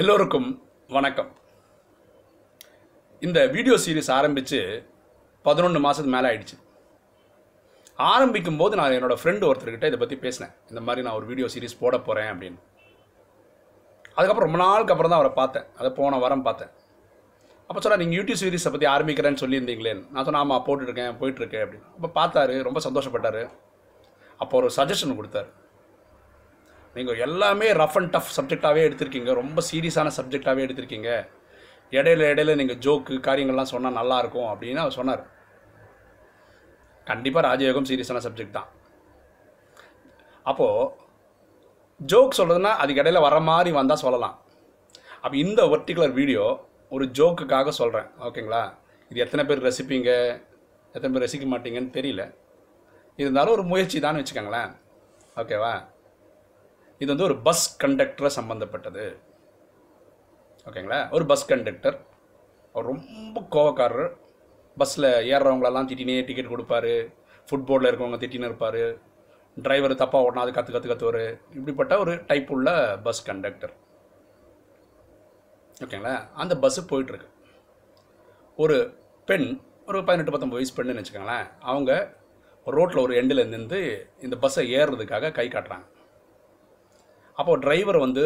எல்லோருக்கும் வணக்கம். இந்த வீடியோ சீரிஸ் ஆரம்பித்து பதினொன்று மாதத்துக்கு மேலே ஆயிடுச்சு. ஆரம்பிக்கும் போது நான் என்னோடய ஃப்ரெண்டு ஒருத்தர்கிட்ட இதை பற்றி பேசினேன். இந்த மாதிரி நான் ஒரு வீடியோ சீரிஸ் போட போகிறேன் அப்படின்னு. அதுக்கப்புறம் ரொம்ப நாளுக்கு அப்புறம் தான் அவரை பார்த்தேன். அதை போன வாரம் பார்த்தேன். அப்போ சொன்னால் நீங்கள் யூடியூப் சீரிஸை பற்றி ஆரம்பிக்கிறேன்னு சொல்லியிருந்தீங்களேன் நான் சொன்னேன் ஆமாம் போட்டுருக்கேன் போயிட்டுருக்கேன் அப்படின்னு. அப்போ பார்த்தாரு ரொம்ப சந்தோஷப்பட்டார். அப்போ ஒரு சஜஷன் கொடுத்தாரு. நீங்கள் எல்லாமே ரஃப் அண்ட் டஃப் சப்ஜெக்டாகவே எடுத்திருக்கீங்க. ரொம்ப சீரியஸான சப்ஜெக்டாகவே எடுத்திருக்கீங்க. இடையில இடையில நீங்கள் ஜோக்கு காரியங்கள்லாம் சொன்னால் நல்லாயிருக்கும் அப்படின்னு அவர் சொன்னார். கண்டிப்பாக ராஜயோகம் சீரியஸான சப்ஜெக்ட் தான். அப்போது ஜோக் சொல்கிறதுனா அதுக்கு இடையில வர மாதிரி வந்தால் சொல்லலாம். அப்போ இந்த பர்டிகுலர் வீடியோ ஒரு ஜோக்குக்காக சொல்கிறேன் ஓகேங்களா? இது எத்தனை பேர் ரசிப்பீங்க? எத்தனை பேர் ரசிக்க மாட்டீங்கன்னு தெரியல. இருந்தாலும் ஒரு முயற்சி தான் வச்சுக்கோங்களேன். ஓகேவா? இது வந்து ஒரு பஸ் கண்டக்டரை சம்மந்தப்பட்டது ஓகேங்களா? ஒரு பஸ் கண்டக்டர் அவர் ரொம்ப கோவக்காரர். பஸ்ஸில் ஏறுறவங்களெல்லாம் திட்டினே டிக்கெட் கொடுப்பாரு. ஃபுட்போர்டில் இருக்கவங்க திட்டின்னு இருப்பார். டிரைவர் தப்பாக ஓடனா அது கற்று கற்று கற்றுவார் இப்படிப்பட்ட ஒரு டைப் உள்ள பஸ் கண்டக்டர் ஓகேங்களா? அந்த பஸ்ஸு போயிட்டுருக்கு. ஒரு பெண் ஒரு பதினெட்டு பத்தொம்பது வயசு பெண்ணுன்னு வச்சுக்கோங்களேன். அவங்க ரோட்டில் ஒரு எண்டில் நின்று இந்த பஸ்ஸை ஏறுறதுக்காக கை காட்டுறாங்க. அப்போது டிரைவர் வந்து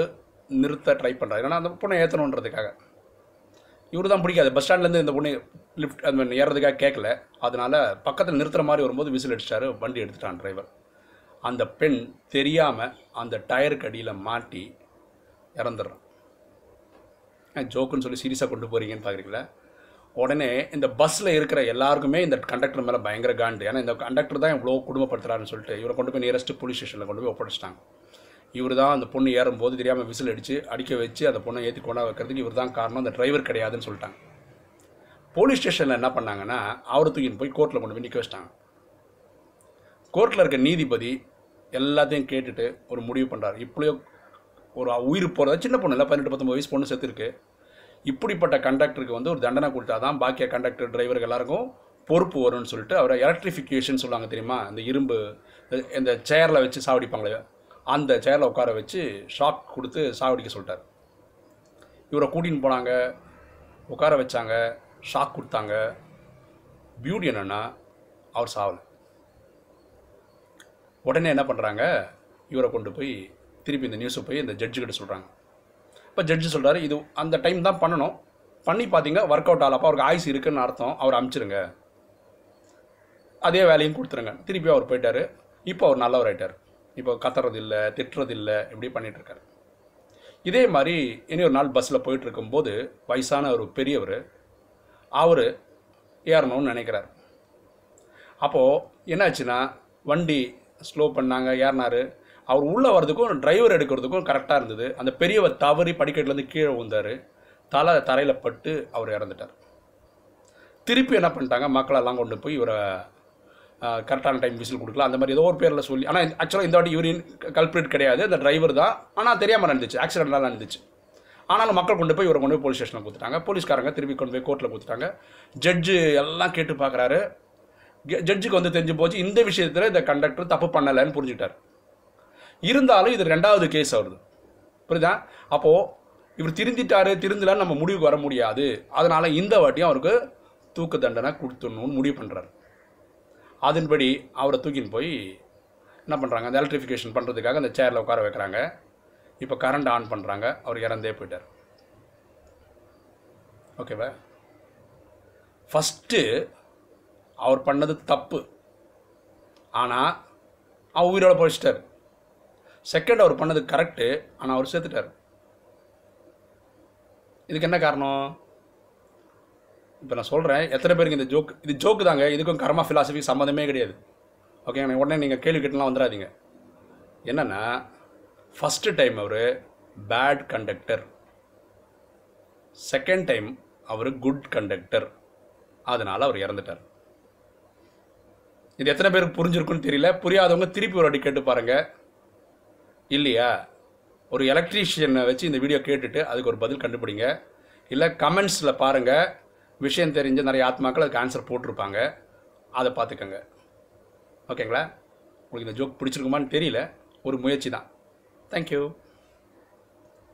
நிறுத்த ட்ரை பண்ணுறாரு ஏன்னா அந்த பொண்ணை ஏற்றணுன்றதுக்காக இவர் தான் பிடிக்காது பஸ் ஸ்டாண்ட்லேருந்து இந்த பொண்ணு லிஃப்ட் அந்த மாதிரி ஏறதுக்காக கேட்கல அதனால் பக்கத்தில் நிறுத்துகிற மாதிரி வரும்போது விசில் அடிச்சிட்டாரு. வண்டி எடுத்துட்டான் டிரைவர் அந்த பெண் தெரியாமல் அந்த டயருக்கு அடியில் மாட்டி இறந்துடுறான். ஜோக்குன்னு சொல்லி சீரியஸாக கொண்டு போகிறீங்கன்னு பார்க்குறீங்களா உடனே இந்த பஸ்ஸில் இருக்கிற எல்லாருக்குமே இந்த கண்டக்டர் மேலே பயங்கர காண்டு. ஏன்னா இந்த கண்டக்டர் தான் இவ்வளோ குடும்பப்படுத்துகிறாருன்னு சொல்லிட்டு இவரை கொண்டு போய் நியரஸ்ட்டு போலீஸ் ஸ்டேஷனில் கொண்டு போய் ஒப்படைச்சிட்டாங்க. இவர் தான் அந்த பொண்ணு ஏறும்போது தெரியாமல் விசில் அடித்து அடிக்க வச்சு அந்த பொண்ணை ஏற்றி கொண்டா வைக்கிறதுக்கு இவர் தான் காரணம். அந்த டிரைவர் கிடையாதுன்னு சொல்லிட்டாங்க. போலீஸ் ஸ்டேஷனில் என்ன பண்ணாங்கன்னா அவரை தூக்கின்னு போய் கோர்ட்டில் கொண்டு போய் நிற்க வச்சிட்டாங்க. கோர்ட்டில் இருக்க நீதிபதி எல்லாத்தையும் கேட்டுட்டு ஒரு முடிவு பண்ணுறாரு இப்படியோ ஒரு உயிர் போகிறத சின்ன பொண்ணு இல்லை பதினெட்டு பத்தொம்பது வயசு பொண்ணு செத்துருக்கு. இப்படிப்பட்ட கண்டக்டருக்கு வந்து ஒரு தண்டனை கொடுத்தா தான் பாக்கிய கண்டக்டர் டிரைவருக்கு எல்லாருக்கும் பொறுப்பு வரும்னு சொல்லிட்டு அவரை எலக்ட்ரிஃபிகேஷன் சொல்லுவாங்க தெரியுமா? இந்த இரும்பு இந்த சேரில் வச்சு சாவடிப்பாங்களே. அந்த சேரில் உட்கார வச்சு ஷாக் கொடுத்து சாவடிக்க சொல்லிட்டார். இவரை கூட்டின்னு போனாங்க உட்கார வச்சாங்க ஷாக் கொடுத்தாங்க. பியூட்டி என்னென்னா அவர் சாவலை. உடனே என்ன பண்ணுறாங்க இவரை கொண்டு போய் திருப்பி இந்த நியூஸை போய் இந்த ஜட்ஜுக்கிட்ட சொல்கிறாங்க இப்போ ஜட்ஜு சொல்கிறாரு இது அந்த டைம் தான் பண்ணணும். பண்ணி பார்த்தீங்க ஒர்க் அவுட் ஆகலப்போ அவருக்கு ஆயுஸ் இருக்குன்னு அர்த்தம். அவர் அமுச்சிருங்க. அதே வேலையும் கொடுத்துருங்க. திருப்பி அவர் போயிட்டார். இப்போ அவர் நல்லவர் ஆகிட்டார் இப்போ கத்துறதில்ல திட்டுறதில்ல இப்படி பண்ணிகிட்ருக்காரு இருக்காரு இதே மாதிரி இனி ஒரு நாள் பஸ்ஸில் போயிட்டுருக்கும்போது வயசான ஒரு பெரியவர் அவர் ஏறணும்னு நினைக்கிறார். அப்போது என்னாச்சுன்னா வண்டி ஸ்லோ பண்ணாங்க ஏறினார். அவர் உள்ளே வர்றதுக்கும் டிரைவர் எடுக்கிறதுக்கும் கரெக்டாக இருந்தது. அந்த பெரியவர் தவறி படிக்கட்டுலேருந்து கீழே விழுந்தார். தலை தரையில் பட்டு அவர் இறந்துட்டார். திருப்பி என்ன பண்ணிட்டாங்க? மக்களெல்லாம் கொண்டு போய் இவரை கரெக்டான டைம் விசில் கொடுக்கல அந்த மாதிரி ஏதோ ஒரு பேரில் சொல்லி ஆனால் ஆக்சுவலாக இந்த வாட்டி இவரின் கல்பிரேட் கிடையாது. அந்த டிரைவர் தான். ஆனால் தெரியாமல் நடந்துச்சு. ஆக்சிடென்ட்லாம் நடந்துச்சு. ஆனாலும் மக்கள் கொண்டு போய் இவரை கொண்டு போய் போலீஸ் ஸ்டேஷனில் கொடுத்துட்டாங்க. போலீஸ்காரங்க திருப்பி கொண்டு போய் கோர்ட்டில் கொடுத்துட்டாங்க. ஜட்ஜு எல்லாம் கேட்டு பார்க்குறாரு ஜட்ஜுக்கு வந்து தெரிஞ்சு போச்சு. இந்த விஷயத்தில் இந்த கண்டக்டர் தப்பு பண்ணலைன்னு புரிஞ்சுக்கிட்டார். இருந்தாலும் இது ரெண்டாவது கேஸ் வருது புரியுதா? அப்போது இவர் திருந்திட்டாரு திருந்தலான்னு நம்ம முடிவுக்கு வர முடியாது. அதனால் இந்த வாட்டியும் அவருக்கு தூக்கு தண்டனை கொடுத்துடணும்னு முடிவு பண்ணுறாரு அதன்படி அவரை தூக்கின்னு போய் என்ன பண்ணுறாங்க அந்த எலக்ட்ரிஃபிகேஷன் பண்ணுறதுக்காக அந்த சேரில் உட்கார வைக்கிறாங்க. இப்போ கரண்ட் ஆன் பண்ணுறாங்க அவர் இறந்தே போயிட்டார். ஓகேவா ஃபஸ்ட்டு அவர் பண்ணது தப்பு. ஆனால் அவர் உயிரோட போயிச்சிட்டார் செகண்ட் அவர் பண்ணது கரெக்டு ஆனால் அவர் சேர்த்துட்டார் இதுக்கு என்ன காரணம்? இப்போ நான் சொல்கிறேன் எத்தனை பேருக்கு இந்த ஜோக் இது ஜோக்கு தாங்க இதுக்கும் கர்மா ஃபிலாசபி சம்மந்தமே கிடையாது. ஓகே உடனே நீங்கள் கேள்வி கேட்டுலாம் வந்துடாதீங்க. என்னென்னா ஃபஸ்ட்டு டைம் அவர் பேட் கண்டக்டர் செகண்ட் டைம் அவர் குட் கண்டக்டர் அதனால் அவர் இறந்துட்டார். இது எத்தனை பேருக்கு புரிஞ்சிருக்குன்னு தெரியல. புரியாதவங்க திருப்பி ஒரு வாட்டி கேட்டு பாருங்கள் இல்லையா? ஒரு எலக்ட்ரீஷியனை வச்சு இந்த வீடியோ கேட்டுட்டு அதுக்கு ஒரு பதில் கண்டுபிடிங்க. இல்லை கமெண்ட்ஸில் பாருங்கள் விஷயம் தெரிஞ்ச நிறைய ஆத்மாக்கள் அதுக்கு ஆன்சர் போட்டிருப்பாங்க. அதை பார்த்துக்கோங்க. ஓகேங்களா உங்களுக்கு இந்த ஜோக் பிடிச்சிருக்குமான்னு தெரியல. ஒரு முயற்சி தான். தேங்க்யூ